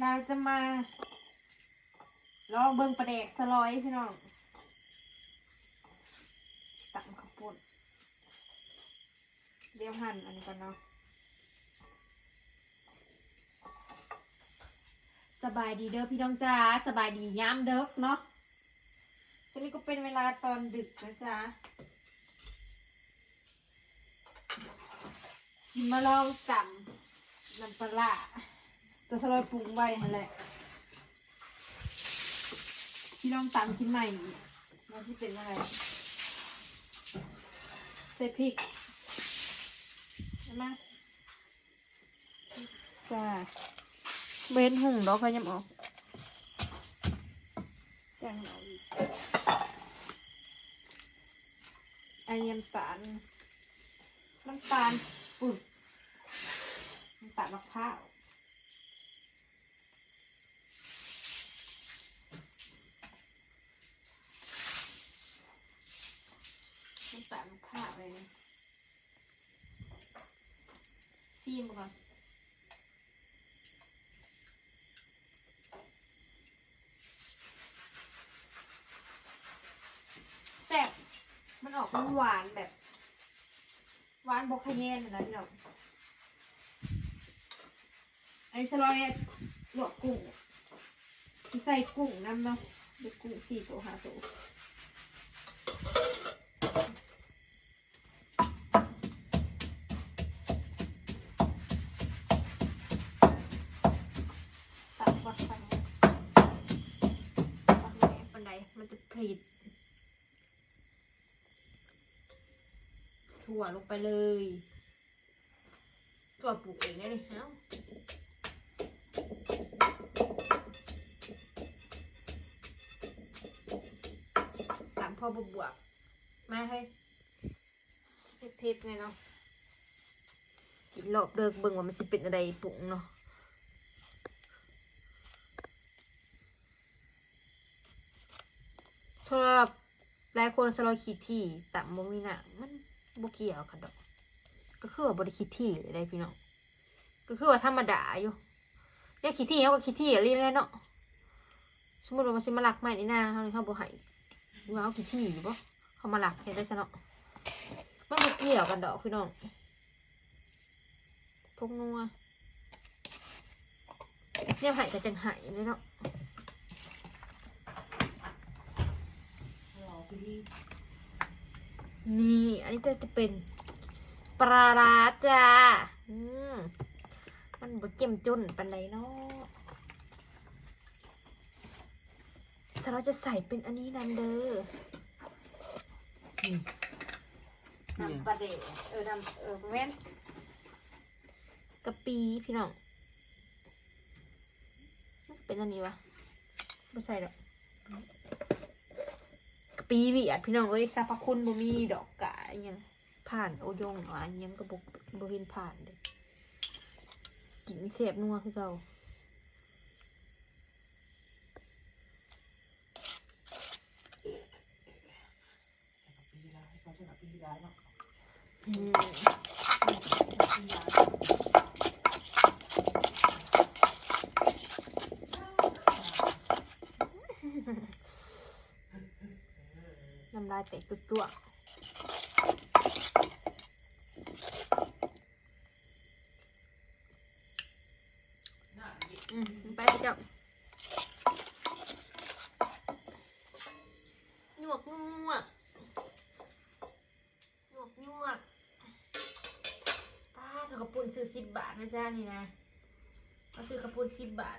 เราจะมาลองเบิ่งประเดกสลอยพี่น้องตักข้าวปุ้นเดี๋ยวหั่นอันนี้ก่อนเนาะสบายดีเด้อพี่น้องจ้าสบายดีย้ำเด้อเนาะช่วงนี้ก็เป็นเวลาตอนดึกนะจ๊ะชิมมาลองจำน้ำปลา ร้าตัวสลอยปรุงไว้หั่นแหละพี่ลองตำกินใหม่อีกว่าที่เป็นอะไรใส่พริกใช่ไหมจ้าเบนหุ่งดอกเขายังออกแกงเอาอีกอันนี้น้ำตาลน้ำตาลปุ่นน้ำตาลมะพร้าวน้ำตาลมะพร้าวเลยนะ ซีมก่อนแซ่บมันออกหวานแบบ หวานบกขะแยนนะพี่น้องอันนี้สลอยลวกกุ้งใส่กุ้งน้ำเนาะเด็กกุ้งสี่ตัวห้าตัว ถั่วลงไปเลย ถั่วปลูกเองได้เลยเอ้าตามพ่อบวบๆมาให้เผ็ดๆไงเนาะกินรอบเลิกเบิ่งว่ามันสิเป็นอะไรปรุงเนาะสำหรับหลายคนสโลอยขีดที่ต่ำบ่มีหนังมัน บ่เกี่ยวค่ะดอก ก็คือว่าบ่ได้ขีดที่เลยได้พี่น้อง ก็คือว่าธรรมดาอยู่เรียกขีดที่เขาก็ขีดที่อะไรเลยเนาะ สมมติว่ามันสิมาลักไม้ในหน้าเขาเลยเขาบ่ให้ว่าเอาขีดที่อยู่บ่เขามาลักเฮ็ดได้ซะเนาะมันบ่เกี่ยวกันดอกพี่น้องพวกนัวเนี่ยไห้ก็จังไห้เลยเนาะ นี่ อันนี้จะจะเป็นปลาร้าจ้าอืมมันบดเจ็มจนปันไดเนาะฉันเราจะใส่เป็นอันนี้นันเด้อนี่น้ำปลาเดะเออน้ำเออแม่นกะปีพี่น้องมันเป็นอันนี้วะไม่ใส่ดอก ปีเวียดพี่น้องเอ้ยสรรพคุณบ่มีดอกกะอิหยังผ่านโอยงหรออันยังก็บ่บ่เห็นผ่านเลยกินเสบนัวคือเก่าอืม น้ำลายแตกจุ๊กๆอืมไปเจ้าหยวกหยวกหยวกหยวกป้าซื้อกระปุนซื้อสิบบาทนะจ้านี่นะมาซื้อกระปุนสิบบาท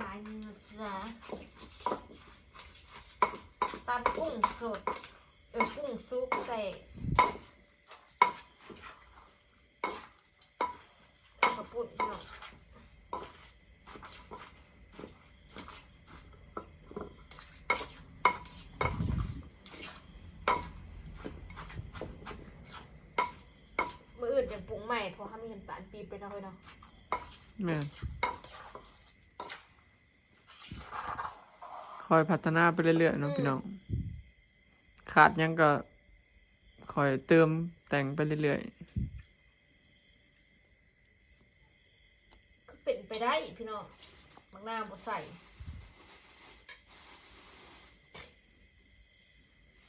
ลายมือจ้ะ ตามกุ้งสด เออกุ้งซุปใส่กระปุกพี่น้องมืออื่นเดี๋ยวปรุงใหม่เพราะเขามีน้ำตาลปี๊บไปเนาะเฮ้ยเนาะแม่นค อยพัฒนาไปเรื่อยๆเนาะพี่น้อง ขาดหยังก็คอยเติมแต่งไปเรื่อยก็เป็นไปได้พี่น้องบางหน้าบ่ใส่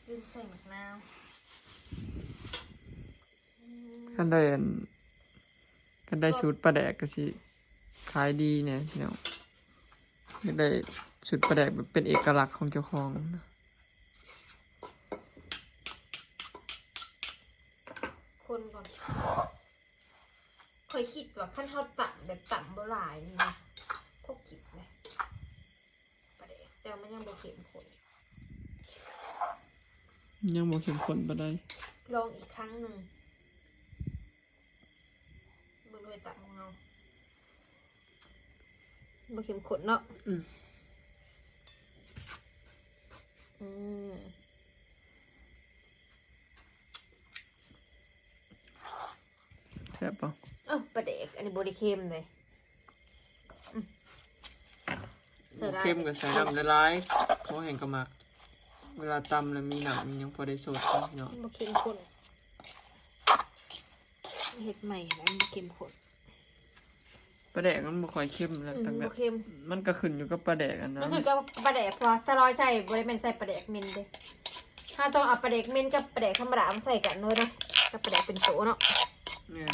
ลืมใส่หมักนาวอืมๆคันได้อันคันได้ชุดปลาแดกก็สิขายดีเนี่ยพี่น้องอยากได้ ชุดปลาแดกแบบเป็นเอกลักษณ์ของเจ้าของนะคนก่อนเคยคิดว่าขั้นทอดต่ำแบบต่ำบ่หลายนี่นะพวกกิบเลยประเดี๋ยวแต่มันยังบ่เข็มข้นยังบ่เข้มข้นปานใดลองอีกครั้งหนึ่งเบิ่งด้วยตาของเราบ่เข็มข้นเนาะอืมอืม แซ่บปะเอ้าประเด็กอันนี้บริเค็มเลยอืมเสียดายเข้มกับใส่น้ำละลายเพราะแห่งกระมัก เวลาตำแล้วมีหนังมีหยังพอได้สดเนาะพี่น้องมันบ่เค็มข้นเห็ดใหม่แล้วมันบ่เค็มข้น ปลาแดกมันบ่ค่อยเข้มแล้วอืมตั้งแต่บ่เค็มมันก็ขึ้นอยู่กับปลาแดกอันมันั้นนคือกับปลาแดกเพราะว่าสลอยใส่บริเวณใส่ปลาแดกเมนเด้ถ้าต้องเอาปลาแดกเมนกับปลาแดกธรรมดามาใส่กันด้วยเนาะกับปลาแดกเป็นโตเนาะเนี่ย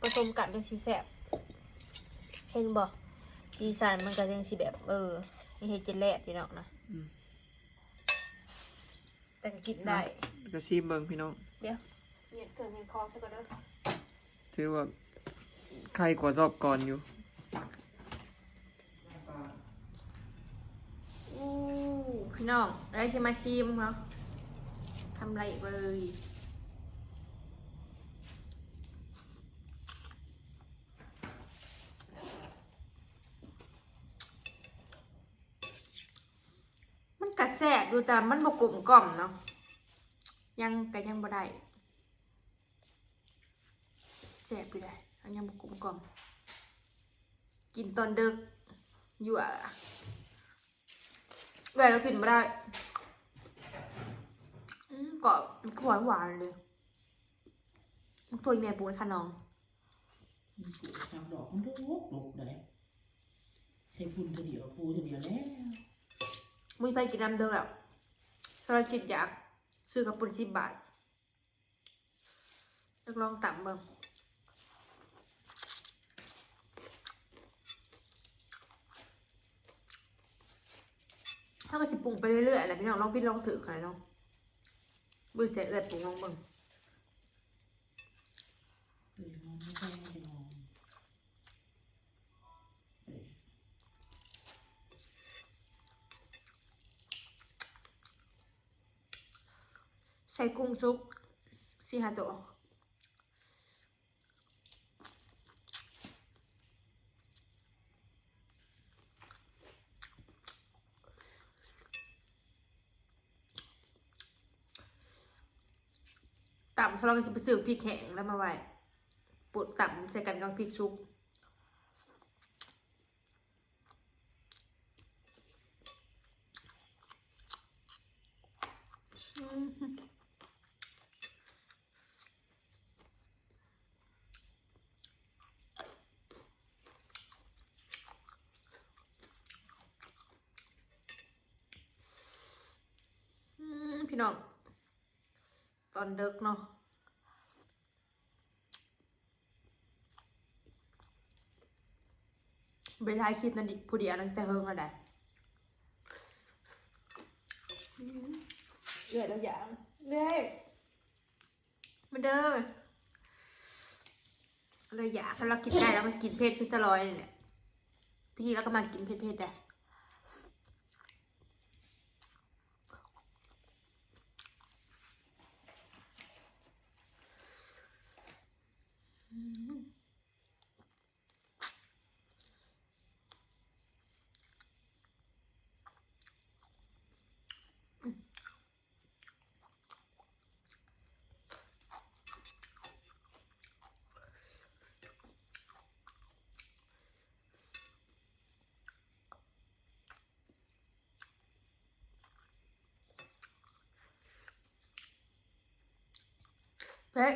ผสมกันจังสิแซ่บเห็นบ่สีสันมันก็จังสิแบบ เออนี่เฮ็ดเจลแลดอยู่เนาะนะแต่ก็กินได้ ก็ซีมเบิ่งพี่น้อง เดี๋ยวเหยียดเกินเงินคอซะก่อนเด้อถือว่า ใครกว่ารอบก่อนอยู่ อู้พี่น้องได้ที่มาชิมเนาะทำไรอีกเลยมันกระแสบดูแต่มันบกลมกล่อมเนาะยังก็ยังบ่ได้แสบอยู่ได้ อันยังบกลมกล่อมกินตอนดึกอยู่อะเวลาเรากินไม่ได้อืมกรอบมันก็หวานหวานๆเลยมันตัวอีแม่ปูเลยค่ะน้องมีสูตรทำดอกมันลูกลูกเลยใช้พุ่นเดียวปูเดียวแล้วมุ้ยไปกินน้ำเด้อแล้วสารคิดอยากซื้อกระปุกสิบบาทอยากลองต่ำเบิ่ง ถ้าก็สิปรุงไปเรื่อยๆแหละพี่น้องลองพี่ลองถือขนาดน้องบื้อใจเอื้อยปรุงลองเบิ่งใส่กุ้งซุปสี่ห้าตัว สำหรับจะไปซื้อพริกแข็งแล้วมาไว้ปวดต่ำใส่กันกับพริกซุปอืมอืมพี่น้องตอนเดึกเนาะ ท้ายคลิปนั่นดิผู้เดียวนั่งจะหเฮงอะไรเลือดแล้วอย่างเลือดมาเด้อเลยอยากถ้าเรากินได้เรามากินเพศพิซลอยเนี่ยทีแล้วก็มากินเพศเพศได้ เป๊ะ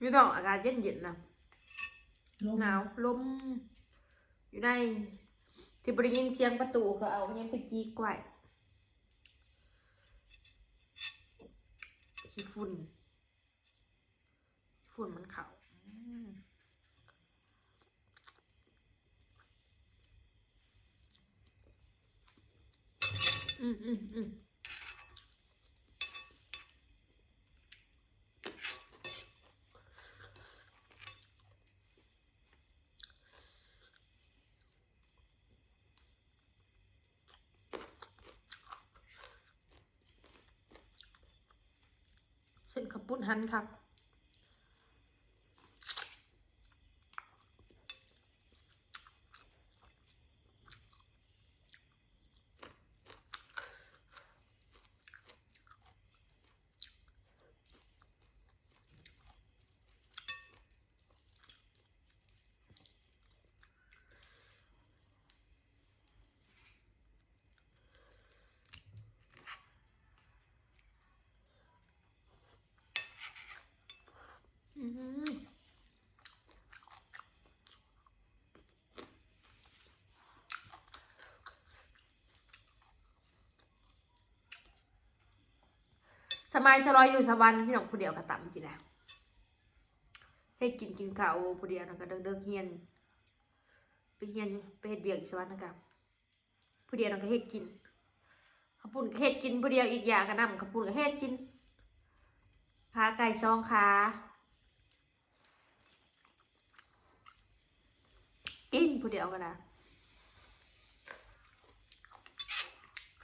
นี่ต้องอากาศเย็นๆนะลมหนาวลมอยู่ในที่บริยินเสียงประตูเขาเอายังไปจีกไว้ขี้ฝุ่นขี้ฝุ่นมันเขาอืมอืมอืม ขับปุ้นหันครั สมัยสลอยอยู่สวรรค์พี่น้องผู้เดียวกระต่ำจีแล้วให้กินกินข้าวผู้เดียวนะก็เดิกเดิกเฮียนไปเฮียนไปเฮ็ดเบียกอยู่สวรรค์นะครับผู้เดียวนะก็เฮ็ดกินข้าวปุ้นก็เฮ็ดกินผู้เดียวอีกอย่างก็นำข้าวปุ้นก็เฮ็ดกินขาไก่ซองขา กินผู้เดียวกันนะ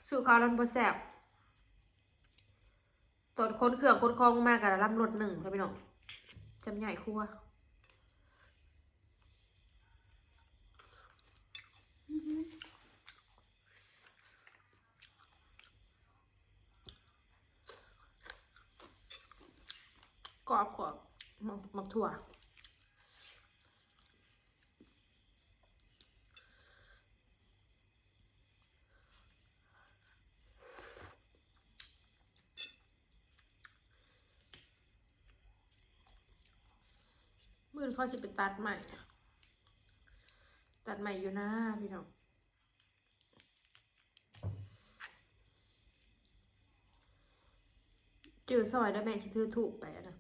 สู่ข้าวรันบ่แซบตอนคนเครื่องคนคลองมากกันลำรถหนึ่งแล้วพี่น้องจำใหญ่ครัวกรอบกรอบมักถั่ว นเขาจะไปตัดใหม่ ตัดใหม่อยู่นะพี่น้องเจอซอยได้แม่ที่เธอถูกไปนะ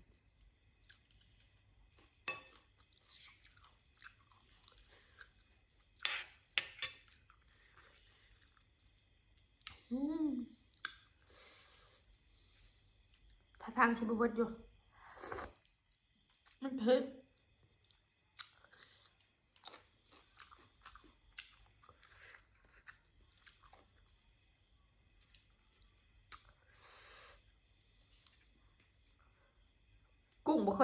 ถ้าทางชิบเบิดอยู่ มันเผ็ด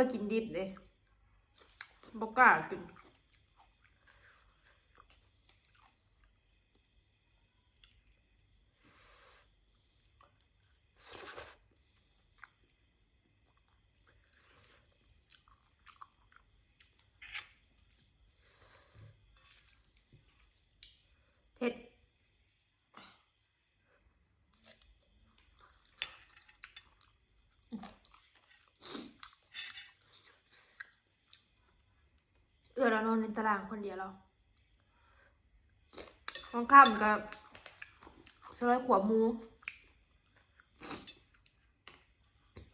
อยกินดิบเลยบ่กล้ากิน ออเรานอนในตารางคนเดียวเราตอนค่ำกับสไลด์ขวบหมู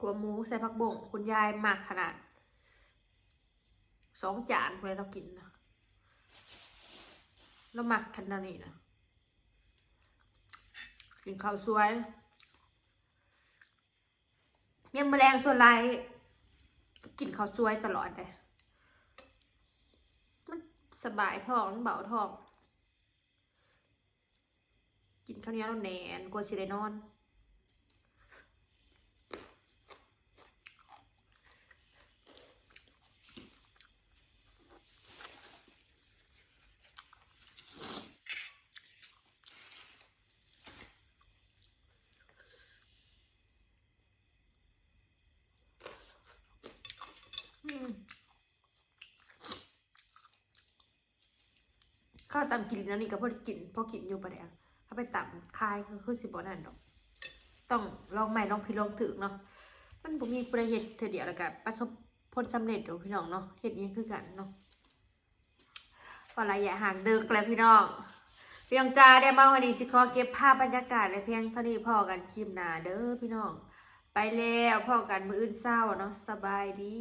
ขวบหมูใส่ผักบ่ง คุณยายหมักขนาด สองจานเลยเรากินนะเราหมักขนาดนี้นะกินข้าวสวยยังแมลงส่วนไรกินข้าวสวยตลอดเลย สบายท้องเบาท้อง กินข้าวเหนียวแล้วแหนนกลัวสิได้นอน อืม ข้าว ตำกินแล้วนี่ก็พอกินพอกินอยู่ประเดี๋ยวเขาไปต่ำคายคือคือสิบนั่นดอก ต้องลองใหม่ลองผิลองถูกเนาะมันบ่มีประเฮ็ดเทื่อเดียวแล้วก็ประสบผลสำเร็จเด้อพี่น้องเนาะเฮ็ดอิหยังคือกันเนาะก็ระยะห่างเดึกแล้วพี่น้องพี่น้องจ้าได้มาวันนี้สิขอเก็บภาพบรรยากาศในเพียงเท่านี้พอกันคลิปหนาเด้อพี่น้อง ไปแล้วพอกันมืออื่นเช้าเนาะสบายดี